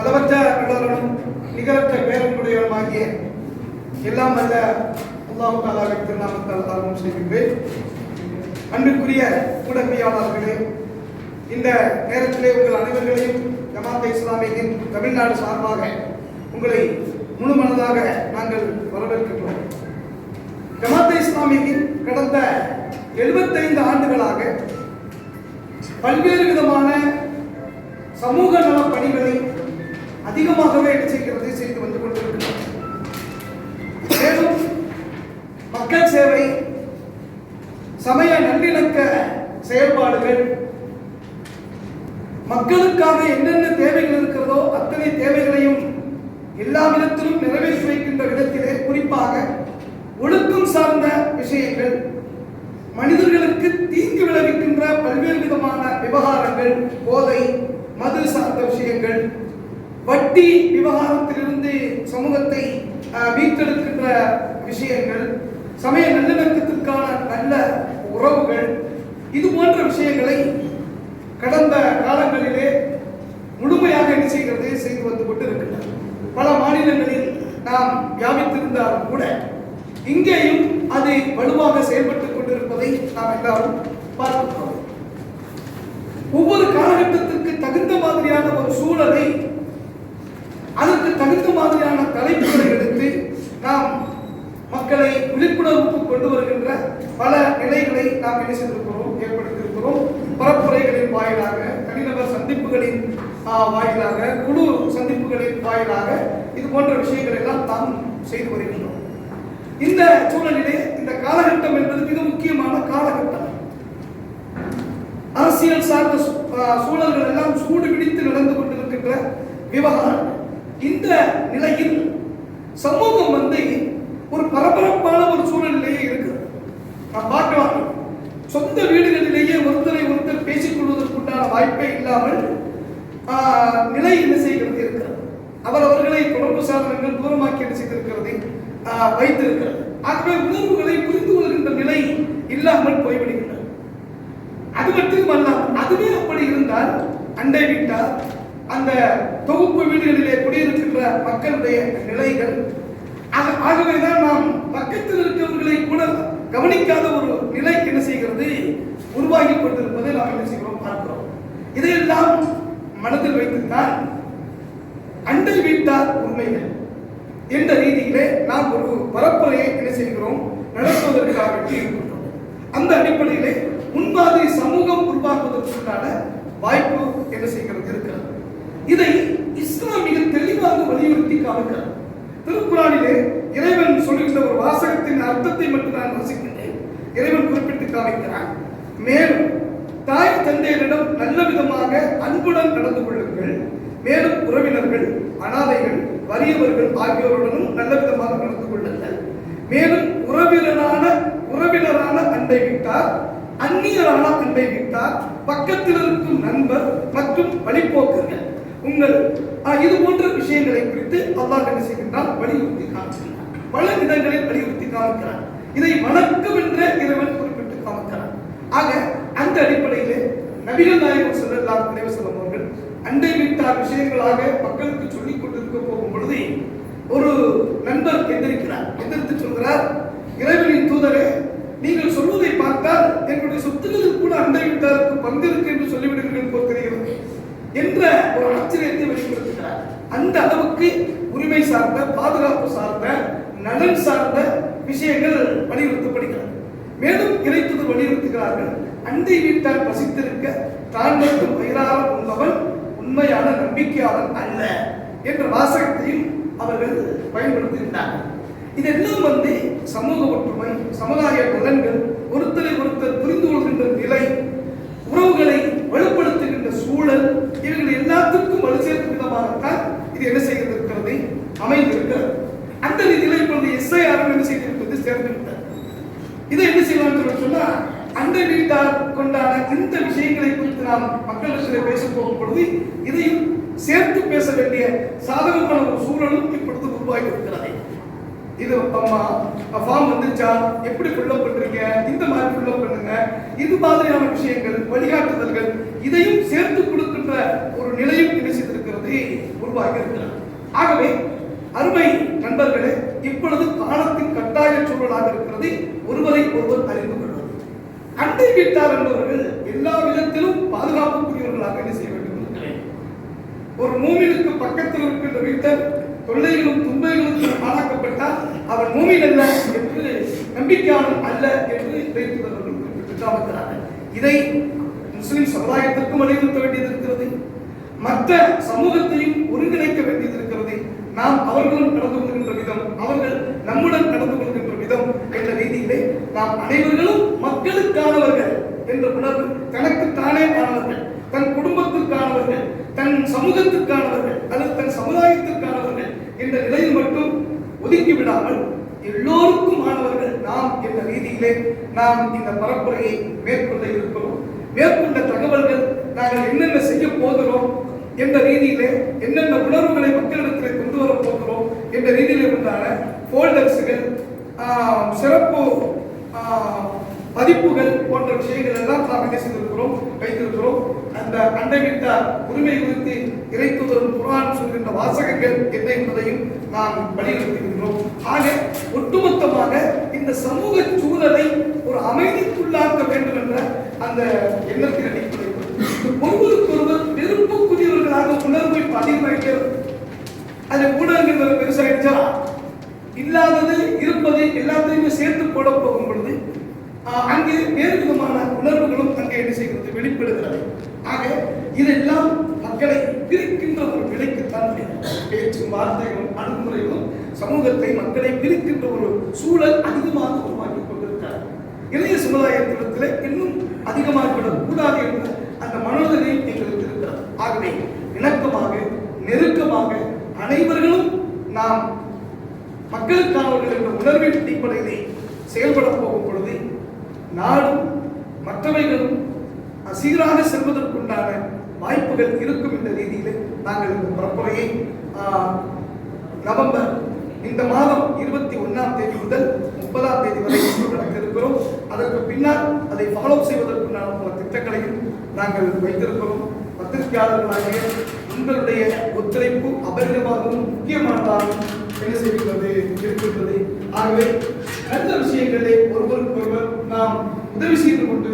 அளவற்ற கடலனும் நிகரற்ற பேரன்புடையவனுமாகிய எல்லாம் அல்ல அல்லாஹு தாலாவை திருநாமத்தால் ஆர்வம் செய்கின்றேன். அன்புக்குரிய ஊடகவியாளர்களே இந்த நேரத்திலே உங்கள் அனைவர்களையும் ஜமாத்தை இஸ்லாமியின் தமிழ்நாடு சார்பாக உங்களை முழு மனதாக நாங்கள் வரவேற்கின்றோம். ஜமாத்தை இஸ்லாமியின் கடந்த 75 ஆண்டுகளாக பல்வேறு விதமான சமூக நல பணிகளை அதிகமாகவே செய்கிறது செய்து வந்து கொண்டிருக்கிறோம் மேலும் மக்கள் சேவை சமய நல்லிணக்க செயல்பாடுகள் மக்களுக்காக என்னென்ன தேவைகள் இருக்கிறதோ அத்தனை தேவைகளையும் எல்லா விதத்திலும் நிறைவேற்றி வைக்கின்ற விதத்திலே குறிப்பாக ஒழுக்கம் சார்ந்த விஷயங்கள் மனிதர்களுக்கு தீங்கு விளைவிக்கின்ற பல்வேறு விதமான விவகாரங்கள் போதை மது சார்ந்த விஷயங்கள் வட்டி விவகாரத்திலிருந்து சமூகத்தை மீட்டெடுக்கின்ற விஷயங்கள் சமய நல்லிணக்கத்திற்கான நல்ல உறவுகள் இது போன்ற விஷயங்களை கடந்த காலங்களிலே முழுமையாக என்ன செய்கிறது செய்து வந்து கொண்டிருக்கின்றன. பல மாநிலங்களில் நாம் வியாபித்திருந்தாலும் கூட இங்கேயும் அது வலுவாக செயல்பட்டுக் கொண்டிருப்பதை நாம் எல்லாரும் பார்க்கிறோம் ஒவ்வொரு காலகட்டத்திற்கு தகுந்த மாதிரியான ஒரு சூழலை அதற்கு தகுந்த மாதிரியான தலைப்புகளை எடுத்து நாம் மக்களை விழிப்புணர்வுக்கு கொண்டு வருகின்ற பல நிலைகளை நாம் என்ன செய்திருக்கிறோம்? ஏற்படுத்தியிருக்கிறோம். பரப்புரைகளின் வாயிலாக தனிநபர் சந்திப்புகளின் வாயிலாக குழு சந்திப்புகளின் வாயிலாக இது போன்ற விஷயங்களை எல்லாம் நாம் செய்து வருகின்றோம். இந்த சூழலிலே இந்த காலகட்டம் என்பது மிக முக்கியமான காலகட்டம். அரசியல் சார்ந்த சூழல்கள் எல்லாம் சூடு பிடித்து நடந்து கொண்டிருக்கின்ற விவகாரம். இந்த நிலையில் சமூகம் வந்து ஒரு பரபரப்பான ஒரு சூழ்நிலையே இருக்கிறது. பார்க்கலாம் சொந்த வீடுகளிலேயே ஒருத்தரை ஒருத்தர் பேசிக் கொள்வதற்குண்டான வாய்ப்பே இல்லாமல் நிலை என்ன செய்கிறது இருக்கிறது. அவரவர்களை தொடர்பு சாதனங்கள் தூரமாக்கி என்ன செய்திருக்கிறது வைத்திருக்கிறது. ஆகவே உணர்வுகளை புரிந்து கொள்கின்ற நிலை இல்லாமல் போய்விடுகின்றது. அது மட்டுமல்ல அதுவே அப்படி இருந்தால் அண்டை வீட்டார் அந்த தொகுப்பு வீடுகளிலே குடியிருக்கின்ற மக்களுடைய நிலைகள். ஆகவேதான் நாம் பக்கத்தில் இருக்கிறவர்களை கூட கவனிக்காத ஒரு நிலை என்ன செய்கிறது? உருவாகி கொண்டிருப்பதை நாம் என்ன செய்கிறோம்? பார்க்கிறோம். இதையெல்லாம் மனதில் வைத்துத்தான் அண்டை வீட்டார் உண்மைகள் என்ற ரீதியிலே நாம் ஒரு பரப்புரையை என்ன செய்கிறோம்? நடத்துவதற்காக இருக்கின்றோம் அந்த அடிப்படையிலே முன்மாதிரி சமூகம் உருவாக்குவதற்குண்டான வாய்ப்பு என்ன செய்கிறது? இருக்கிறது. இதை இஸ்லாம் மிக தெளிவாக வலியுறுத்தி காமிக்கிறது திருக்குறானிலே இறைவன் சொல்லுகின்ற ஒரு வாசகத்தின் அர்த்தத்தை மட்டும் நான் வசிக்கின்றேன். இறைவன் குறிப்பிட்டு காமிக்கிறான். மேலும் தாய் தந்தையரிடம் நல்ல விதமாக அன்புடன் நடந்து கொள்ளுங்கள். மேலும் உறவினர்கள் அனாதைகள் வறியவர்கள் ஆகியோருடனும் நல்ல விதமாக நடந்து கொள்ளுங்கள். மேலும் உறவினரான உறவினரான அண்டை விட்டார் அந்நியரான அண்டை விட்டார் பக்கத்தில் இருக்கும் நண்பர் மற்றும் வழிபோக்கர்கள். உங்கள் இது போன்ற விஷயங்களை குறித்து அல்லாஹ் என்ன செய்கின்றான்? வலியுறுத்தி காமிக்கிறான் பல விதங்களை வலியுறுத்தி காமிக்கிறான் இதை வணக்கம் என்ற இறைவன் குறிப்பிட்டு காமிக்கிறான் ஆக அந்த அடிப்படையிலே நபிகள் நாயகம் ஸல்லல்லாஹு நினைவு வஸல்லம் அவர்கள் அண்டை வீட்டார் விஷயங்களாக மக்களுக்கு சொல்லிக் கொண்டிருக்க போகும் பொழுது ஒரு நண்பர் எந்திருக்கிறார். எந்திரித்து சொல்கிறார் இறைவனின் தூதரே நீங்கள் சொல்வதை பார்த்தால் என்னுடைய சொத்துக்களில் கூட அண்டை வீட்டாருக்கு பங்கு இருக்கு என்று சொல்லிவிடுவீர்கள் போல் என்ற ஒரு ஆச்சரியத்தை வெளிப்படுத்துகிறார். அந்த அளவுக்கு உரிமை சார்ந்த பாதுகாப்பு சார்ந்த நலன் சார்ந்த விஷயங்கள் வலியுறுத்தப்படுகிறது. மேலும் இறைத்தது வலியுறுத்துகிறார்கள். அண்டை வீட்டார் பசித்திருக்க தான் மட்டும் வயிறாக உண்பவன் உண்மையான நம்பிக்கையாளன் அல்ல என்ற வாசகத்தையும் அவர்கள் பயன்படுத்துகின்றார்கள். இதெல்லாம் வந்து சமூக ஒற்றுமை சமுதாய நலன்கள் ஒருத்தரை ஒருத்தர் புரிந்து கொள்கின்ற நிலை உறவுகளை வலுப்படுத்துகின்ற சூழல் இவர்கள் எல்லாத்துக்கும் வலு சேர்க்கும் விதமாகத்தான் இது என்ன செய்கிறது இருக்கிறது அமைந்திருக்கிறது அந்த ரீதியில் இப்பொழுது எஸ்ஐஆர் என்ன செய்திருக்கிறது சேர்ந்து விட்டார் இதை என்ன சொன்னா அந்த வீட்டார் கொண்டான இந்த விஷயங்களை குறித்து நாம் மக்களிடத்தில் பேச போகும் பொழுது இதையும் சேர்த்து பேச வேண்டிய சாதகமான ஒரு சூழலும் இப்பொழுது உருவாகி இருக்கிறது இது அம்மா ஃபார்ம் வந்துச்சா எப்படி ஃபில்லப் பண்றீங்க? இந்த மாதிரி ஃபில்லப் பண்ணுங்க. இது மாதிரியான விஷயங்கள் வழிகாட்டுதல்கள் இதையும் சேர்த்து கொடுக்கின்ற ஒரு நிலையும் நினைச்சிருக்கிறது உருவாகி இருக்கிறது ஆகவே அருமை நண்பர்களே இப்பொழுது காலத்தின் கட்டாய சூழலாக இருக்கிறது. ஒருவரை ஒருவர் அறிந்து அண்டை வீட்டார் என்பவர்கள் எல்லா விதத்திலும் பாதுகாப்புக்குரியவர்களாக என்ன செய்ய வேண்டும்? ஒரு மூமினுக்கு பக்கத்தில் இருக்கின்ற வீட்டர் தொல்லைகளும் துன்பங்களும் ஆளாக்கப்பட்டால் அவன் மூமின் அல்ல என்று நம்பிக்கையாளன் அல்ல என்று வைத்தவர்கள் குறிப்பிட்டிருக்கிறார்கள் இதை முஸ்லிம் சமுதாயத்திற்கும் வலியுறுத்த வேண்டியது இருக்கிறது மற்ற சமூகத்தையும் ஒருங்கிணைக்க வேண்டியது இருக்கிறது நாம் அவர்களும் நடந்து கொள்கின்ற விதம் அவர்கள் நம்முடன் நடந்து கொள்கின்ற விதம் என்ற ரீதியிலே நாம் அனைவர்களும் என்ற உணர்வு தனக்குத்தானே ஆனவர்கள் தன் குடும்பத்திற்கானவர்கள் தன் சமூகத்திற்கானவர்கள் அல்லது தன் சமுதாயத்திற்கானவர்கள் என்ற நிலையில் மட்டும் ஒதுக்கி விடாமல் எல்லோருக்கும் ஆனவர்கள் நாம் என்ற ரீதியிலே நாம் இந்த பரப்புரையை மேற்கொள்ள இருக்கிறோம். மேற்கொண்ட தகவல்கள் நாங்கள் என்னென்ன செய்ய போகிறோம் என்ற ரீதியிலே என்னென்ன உணர்வுகளை மக்களிடத்தில் கொண்டு வர போகிறோம் என்ற ரீதியிலே உண்டான ஃபோல்டர்ஸுகள் சிறப்பு ஆஹ், பதிப்புகள் போன்ற விஷயங்கள் எல்லாம் நாம் என்ன செய்திருக்கிறோம்? வைத்திருக்கிறோம். அந்த அண்டமிட்ட உரிமை குறித்து இறைத்துவரும் குரான் சொல்கின்ற வாசகங்கள் என்ன என்பதையும் நாம் வலியுறுத்தியிருக்கிறோம் ஆக ஒட்டுமொத்தமாக இந்த சமூக சூழலை ஒரு அமைதிக்குள்ளாக்க வேண்டும் என்ற அந்த எண்ணத்தின் அடிப்படையில். ஒருவருக்கொருவர் நெருப்புக்குரியவர்களாக உணர்வை பதிவாக்கிறது. அது ஊடகங்கள் பெருசாகிடுச்சா இல்லாதது இருப்பது எல்லாத்தையுமே சேர்த்து போட போகும் பொழுது அங்கே வேறு விதமான உணர்வுகளும் அங்கே என்ன செய்கிறது? வெளிப்படுகிறது. ஆக இதெல்லாம் மக்களை பிரிக்கின்ற ஒரு நிலைக்குத்தான் பேச்சும் வார்த்தைகளும் அணுகுமுறைகளும் சமூகத்தை மக்களை பிரிக்கின்ற ஒரு சூழல் அதிகமாக உருவாக்கி கொண்டிருக்கிறார் இளைய சமுதாயத்திடத்தில் இன்னும் அதிகமாகிவிடக் கூடாது என்ற அந்த மனோதனை எங்களுக்கு இருக்கிறது. ஆகவே இணக்கமாக நெருக்கமாக அனைவர்களும் நாம் மக்களுக்கானவர்கள் என்ற உணர்வின் அடிப்படையிலே செயல்பட போகும் பொழுது நாடும் மற்றவைகளும் சீராக செல்வதற்குண்டான வாய்ப்புகள் இருக்கும் என்ற ரீதியிலே நாங்கள் இந்த பரப்புரையை நவம்பர் இந்த மாதம் இருபத்தி ஒன்றாம் தேதி முதல் முப்பதாம் தேதி வரை நடக்க இருக்கிறோம் அதற்கு பின்னால் அதை ஃபாலோ செய்வதற்குண்டான பல திட்டங்களையும் நாங்கள் வைத்திருக்கிறோம். பத்திரிகையாளர்களாகிய உங்களுடைய ஒத்துழைப்பு அபரிதமாகவும் முக்கியமானதாகவும் என்ன செய்கிறது இருக்கின்றது. ஆகவே நல்ல விஷயங்களை உதவி செய்து கொண்டு